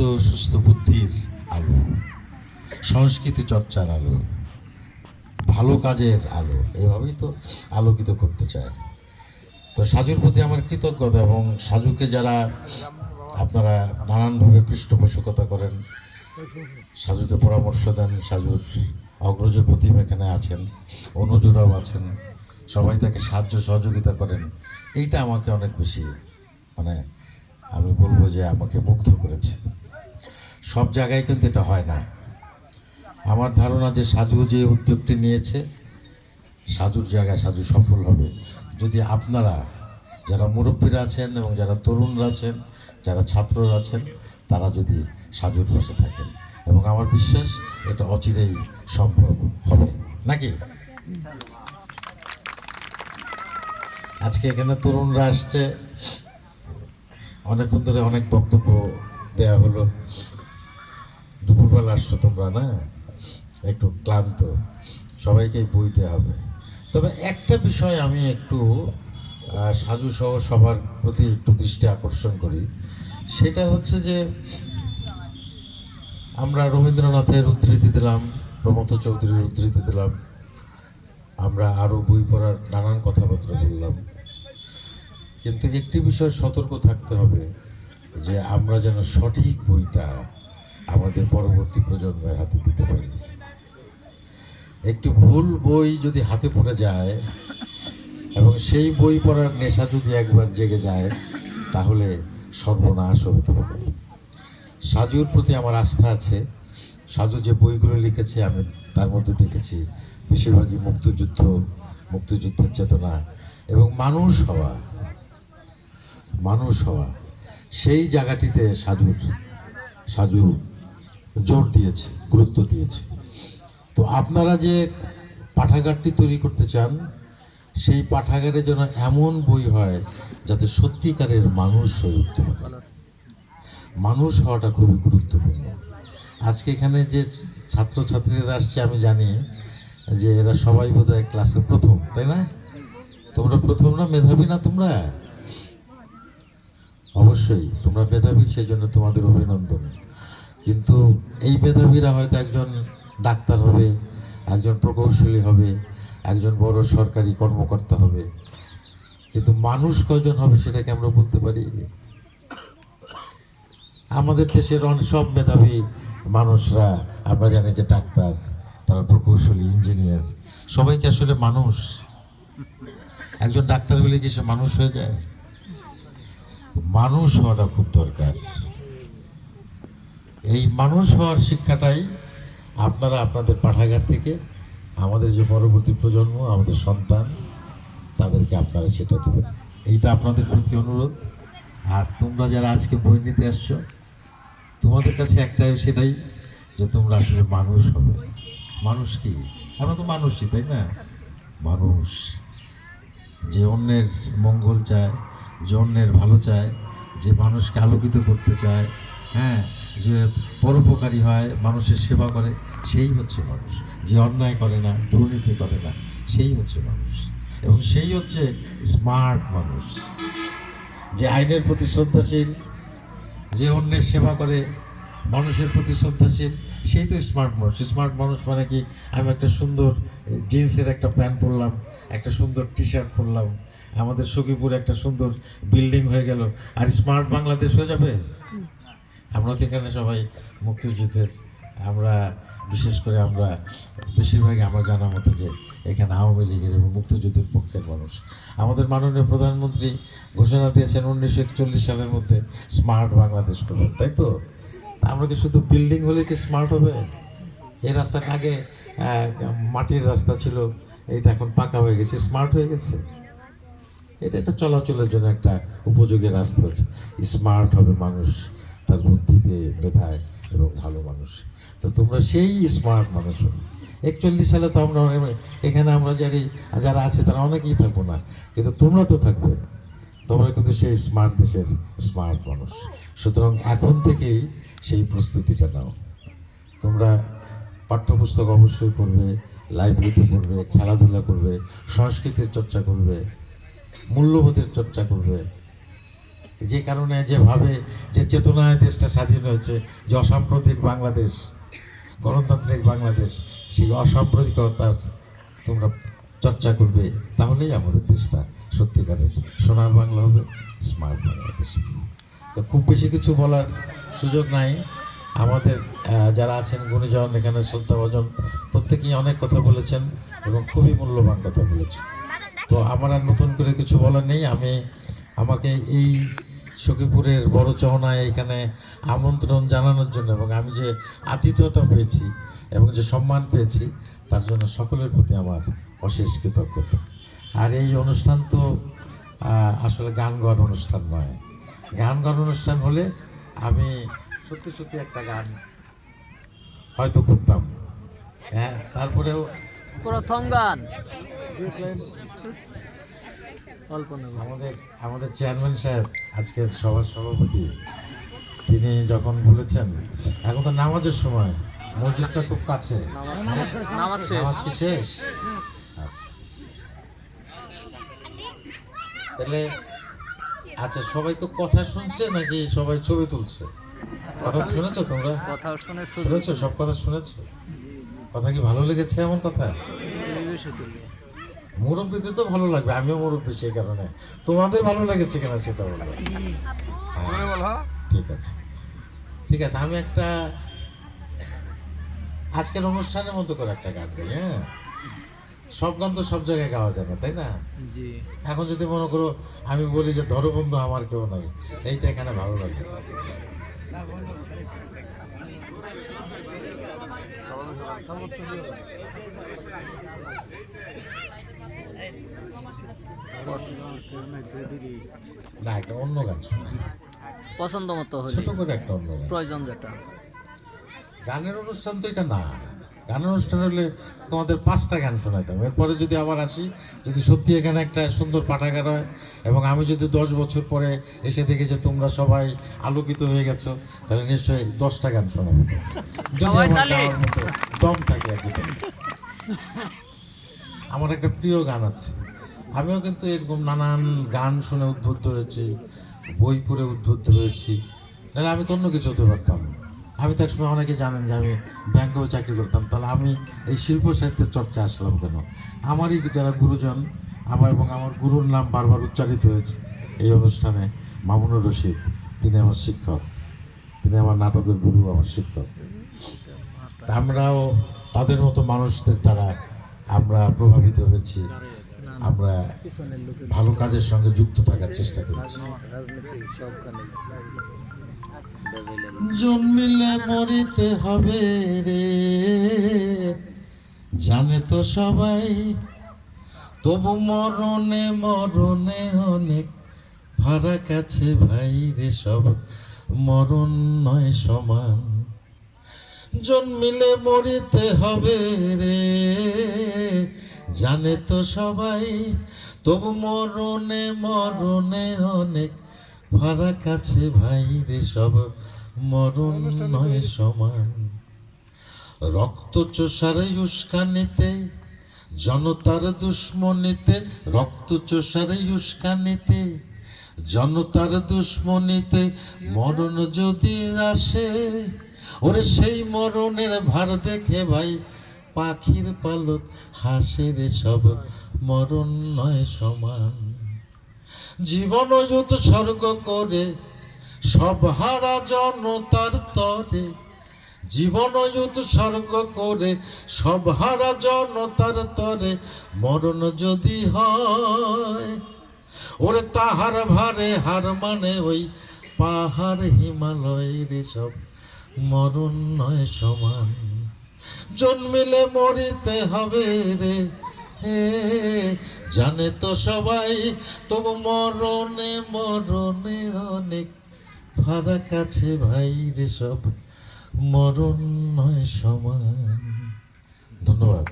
সুন্দর সুস্থ বুদ্ধির আলো, সংস্কৃতি চর্চার আলো, ভালো কাজের আলো, এভাবেই তো আলোকিত করতে চায়। তো সাজুর প্রতি আমার কৃতজ্ঞতা এবং সাজুকে যারা আপনারা নানানভাবে পৃষ্ঠপোষকতা করেন, সাজুকে পরামর্শ দেন, সাজুর অগ্রজ প্রতিম এখানে আছেন, অনুজরাও আছেন, সবাই তাকে সাহায্য সহযোগিতা করেন, এইটা আমাকে অনেক বেশি মানে আমি বলব যে আমাকে মুগ্ধ করেছে। সব জায়গায় কিন্তু এটা হয় না। আমার ধারণা যে সাজু যে উদ্যোগটি নিয়েছে সাধুর জায়গায় সাধু সফল হবে। যদি আপনারা যারা মুরব্বীরা আছেন এবং যারা তরুণরা আছেন, যারা ছাত্ররা আছেন, তারা যদি সাজুর পাশে থাকেন। এবং আমার বিশ্বাস এটা অচিরেই সম্ভব হবে। নাকি? আজকে এখানে তরুণরা আসছে। অনেকক্ষণ ধরে অনেক বক্তব্য দেয়া হলো। দুপুরবেলা আসছো তোমরা না? একটু ক্লান্ত। সবাইকেই বইতে হবে। তবে একটা বিষয় আমি একটু আহ, সাজু সহ সবার প্রতি একটু দৃষ্টি আকর্ষণ করি। সেটা হচ্ছে যে আমরা রবীন্দ্রনাথের উদ্ধৃতি দিলাম প্রমথ চৌধুরীর উদ্ধৃতি দিলাম। আমরা আরও বই পড়ার নানান কথাবার্তা বললাম। কিন্তু একটি বিষয় সতর্ক থাকতে হবে যে আমরা যেন সঠিক বইটা আমাদের পরবর্তী প্রজন্মের হাতে দিতে পারি। একটি ভুল বই যদি হাতে পড়ে যায় এবং সেই বই পড়ার নেশা যদি একবার জেগে যায়, তাহলে সর্বনাশও হতে পারে সাজুর প্রতি আমার আস্থা আছে। সাজু যে বইগুলো লিখেছে, আমি তার মধ্যে দেখেছি বেশিরভাগই মুক্তিযুদ্ধ, মুক্তিযুদ্ধের চেতনা এবং মানুষ হওয়া মানুষ হওয়া। সেই জায়গাটিতে সাজুর, সাজু জোর দিয়েছে, গুরুত্ব দিয়েছে। তো আপনারা যে পাঠাগারটি তৈরি করতে চান, সেই পাঠাগারে যেন এমন বই হয় যাতে সত্যিকারের মানুষ হয়ে উঠতে পারে। মানুষ হওয়াটা খুবই গুরুত্বপূর্ণ। আজকে এখানে যে ছাত্রছাত্রীরা আসছে, আমি জানি যে এরা সবাই বোধহয় ক্লাসে প্রথম, তাই না? তোমরা প্রথম না, মেধাবী না তোমরা? অবশ্যই, তোমরা মেধাবী সেই জন্য তোমাদের অভিনন্দন। কিন্তু এই মেধাবীরা হয়তো একজন ডাক্তার হবে, একজন প্রকৌশলী হবে, একজন বড় সরকারি কর্মকর্তা হবে। কিন্তু মানুষ কয়জন হবে সেটাকে আমরা বলতে পারি? আমাদের দেশের সব মেধাবী মানুষরা, আমরা জানি যে ডাক্তার, তারা প্রকৌশলী, ইঞ্জিনিয়ার, সবাইকে আসলে মানুষ। একজন ডাক্তার হলে কি সে মানুষ হয়ে যায়? মানুষ হওয়াটা খুব দরকার। এই মানুষ হওয়ার শিক্ষাটাই আপনারা আপনাদের পাঠাগার থেকে, আমাদের যে পরবর্তী প্রজন্ম, আমাদের সন্তান, তাদেরকে আপনারা সেটা দেবেন। এইটা আপনাদের প্রতি অনুরোধ। আর তোমরা যারা আজকে বই নিতে আসছো, তোমাদের কাছে একটাই সেটাই যে তোমরা আসলে মানুষ হবে। মানুষ কি? আমরা তো মানুষই, তাই না? মানুষ। যে অন্যের মঙ্গল চায়, যে অন্যের ভালো চায়, যে মানুষকে আলোকিত করতে চায় হ্যাঁ? যে পরোপকারী হয়, মানুষের সেবা করে, সেই হচ্ছে মানুষ। যে অন্যায় করে না, দুর্নীতি করে না, সেই হচ্ছে মানুষ। এবং সেই হচ্ছে স্মার্ট মানুষ। যে আইনের প্রতি শ্রদ্ধাশীল, যে অন্যের সেবা করে, মানুষের প্রতি শ্রদ্ধাশীল, সেই তো স্মার্ট মানুষ। স্মার্ট মানুষ মানে কি? আমি একটা সুন্দর জিন্সের একটা প্যান্ট পরলাম, একটা সুন্দর টি শার্ট পরলাম, আমাদের সখীপুরে একটা সুন্দর বিল্ডিং হয়ে গেল। আর স্মার্ট বাংলাদেশ হয়ে যাবে? আমরা তো এখানে সবাই মুক্তিযুদ্ধের, আমরা, বিশেষ করে আমরা, বেশিরভাগই আমার জানা মতো যে এখানে আওয়ামী লীগের এবং মুক্তিযুদ্ধের পক্ষের মানুষ। আমাদের মাননীয় প্রধানমন্ত্রী ঘোষণা দিয়েছেন উনিশশো একচল্লিশ সালের মধ্যে স্মার্ট বাংলাদেশ করবেন তাই তো? আমরা কি শুধু বিল্ডিং হলে কি স্মার্ট হবে? এই রাস্তাটা আগে মাটির রাস্তা ছিল এটা এখন পাকা হয়ে গেছে, স্মার্ট হয়ে গেছে? এটা একটা চলাচলের জন্য একটা উপযোগী রাস্তা হচ্ছে। স্মার্ট হবে মানুষ। তার বুদ্ধিতে মেধায় এবং ভালো মানুষ। তো তোমরা সেই স্মার্ট মানুষ একচল্লিশ সালে তো আমরা এখানে আমরা যারা যারা আছে তারা অনেকেই থাকব না, কিন্তু তোমরা তো থাকবে। তোমরা কিন্তু সেই স্মার্ট দেশের স্মার্ট মানুষ। সুতরাং এখন থেকেই সেই প্রস্তুতিটা নাও। তোমরা পাঠ্যপুস্তক অবশ্যই পড়বে, লাইব্রেরিতে পড়বে, খেলাধুলা করবে, সংস্কৃতির চর্চা করবে, মূল্যবোধের চর্চা করবে। যে কারণে যেভাবে যে চেতনায় দেশটা স্বাধীন হয়েছে, যে অসাম্প্রতিক বাংলাদেশ, গণতান্ত্রিক বাংলাদেশ, সেই অসাম্প্রতিকতার তোমরা চর্চা করবে, তাহলেই আমাদের দেশটা সত্যিকারের সোনার বাংলা হবে স্মার্ট বাংলাদেশ তো খুব বেশি কিছু বলার সুযোগ নাই। আমাদের যারা আছেন, গুণীজন, এখানে শ্রদ্ধাভজন প্রত্যেকেই অনেক কথা বলেছেন এবং খুবই মূল্যবান কথা বলেছেন। তো আমার আর নতুন করে কিছু বলার নেই। আমি, আমাকে এই সখীপুরের বড় চহনায় এখানে আমন্ত্রণ জানানোর জন্য এবং আমি যে আতিথ্যতা পেয়েছি এবং যে সম্মান পেয়েছি, তার জন্য সকলের প্রতি আমার অশেষ কৃতজ্ঞতা। আর এই অনুষ্ঠান তো আসলে গান গাওয়ার অনুষ্ঠান নয়। গান গাওয়ার অনুষ্ঠান হলে আমি সত্যি সত্যি একটা গান হয়তো করতাম। হ্যাঁ তারপরেও প্রথম গান। আমাদের আমাদের চেয়ারম্যান সাহেব আজকের সভার সভাপতি তিনি যখন বলেছেন এখন তো নামাজের সময় মসজিদটা খুব কাছে। নামাজ কি শেষ? আচ্ছা। তাহলে আচ্ছা সবাই তো কথা শুনছে নাকি সবাই ছবি তুলছে? কথা শুনেছো তোমরা? কথা শুনেছো? সব কথা শুনেছো? কথা কি ভালো লেগেছে এমন কথা। মুরব্বীদের তো ভালো লাগবে আমিও মুরব্বী সেই কারণে। তোমাদের ভালো লেগেছে কিনা সেটা বলব হ্যাঁ, ঠিক আছে। ঠিক আছে আমি একটা আজকের অনুষ্ঠানের মতো করে একটা গান গাই হ্যাঁ? সব গান তো সব জায়গায় গাওয়া যায় না তাই না? এখন যদি মনে করো আমি বলি যে ধরো বন্ধু আমার কেউ নাই এইটা এখানে ভালো লাগবে না একটা অন্য গান পছন্দ মতো হলে। ছোট করে একটা অন্য গান। প্রয়োজন যেটা। গানের অনুষ্ঠান তো এটা না। গানের অনুষ্ঠান হলে তোমাদের পাঁচটা গান শোনাইতাম। এরপরে যদি আবার আসি যদি সত্যি এখানে একটা সুন্দর পাঠাগার হয় এবং আমি যদি দশ বছর পরে এসে দেখি যে তোমরা সবাই আলোকিত হয়ে গেছো তাহলে নিশ্চয়ই দশটা গান শোনাবো। যদি আমার দম থাকে আর কি। আমার একটা প্রিয় গান আছে। আমিও কিন্তু এরকম নানান গান শুনে উদ্বুদ্ধ হয়েছি, বই পড়ে উদ্বুদ্ধ হয়েছি। তাহলে আমি তো অন্য কিছু হতে পারতাম। আমি তো একসময় অনেকে জানেন যে আমি ব্যাংকেও চাকরি করতাম, তাহলে আমি এই শিল্প সাহিত্যের চর্চা আসলাম কেন? আমারই যারা গুরুজন, আমার এবং আমার গুরুর নাম বারবার উচ্চারিত হয়েছে এই অনুষ্ঠানে, মামুনুর রশিদ। তিনি আমার শিক্ষক। তিনি আমার নাটকের গুরু, আমার শিক্ষক। আমরাও তাদের মতো মানুষদের দ্বারা আমরা প্রভাবিত না, আমরা ভালো কাজের সঙ্গে যুক্ত থাকার চেষ্টা করেছি। জন্মিলে মরিতে হবে রে। জানে তো সবাই তবু মরণে মরণে অনেক ফারাক আছে ভাই রে সব। মরণ নয় সমান। জন্মিলে মরিতে হবে রে। জানে তো সবাই, তবু মরণে মরণে অনেক ফারাক আছে ভাই রে সব। মরণ নয় সমান। রক্ত চোষারে উস্কানিতে, জনতার দুশ্মনীতে, রক্ত চোষারে উস্কানিতে, জনতার দুশ্মনীতে মরণ যদি আসে ওরে সেই মরণের ভার দেখে ভাই, পাখির পালক হাসে রে সব মরণ নয় সমান। জীবন যুত স্বর্গ করে, সব হারা জনতার তরে। জীবন যুত স্বর্গ করে, সব হারা জনতার তরে, মরণ যদি হয়, ওরে তাহার ভারে হার মানে ওই পাহাড় হিমালয় রে সব। মরণ নয় সমান। জন্মিলে মরিতে হবে রে। জানে তো সবাই, তবু মরণে মরণে অনেক ফারাক আছে ভাই রে সব। মরণ নয় সমান। ধন্যবাদ।